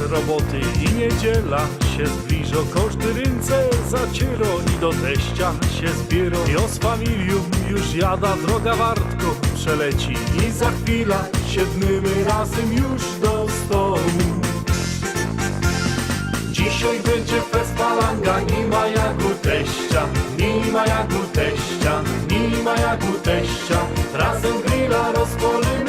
roboty i niedziela się zbliżo, każdy ręce zaciero i do teścia się zbiero. I z familią już jada droga wartko przeleci i za chwila siedmymy razem już do stołu. Dzisiaj będzie fest palanga, nie ma jak u teścia, nie ma jak u teścia, nie ma jak u teścia. Razem grilla rozpolimy,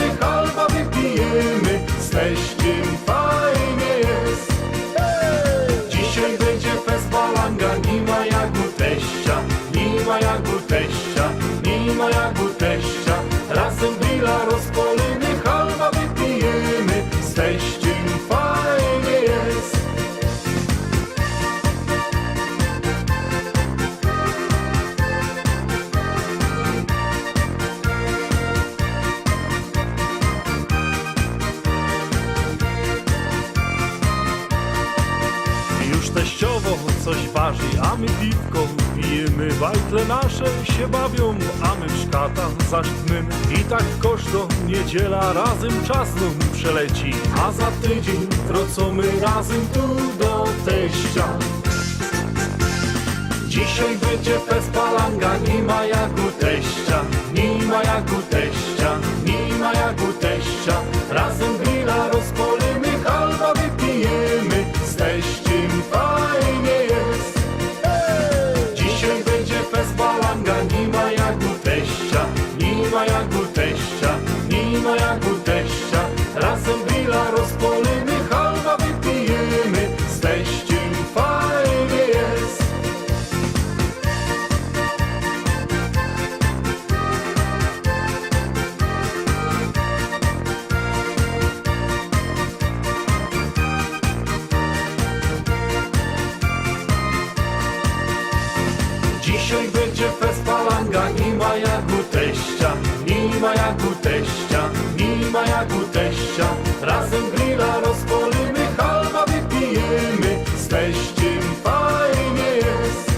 teściowo coś waży, a my piwko pijemy. Bajtle nasze się bawią, a my w szkatach zasztnymy. I tak koszto niedziela razem czas znów przeleci. A za tydzień wracamy razem tu do teścia. Dzisiaj będzie fest palanga, nie ma jak u teścia, nie ma jak u teścia, ma jak u teścia, nie ma jak u teścia, nie ma jak u teścia. Razem grilla rozpolimy, halba wypijemy, z teściem fajnie jest.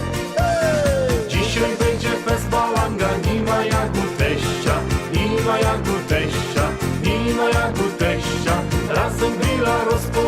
Dzisiaj będzie fest palanga, nie ma jak u teścia, nie ma jak u teścia, nie ma jak u teścia. Razem grilla rozpolimy,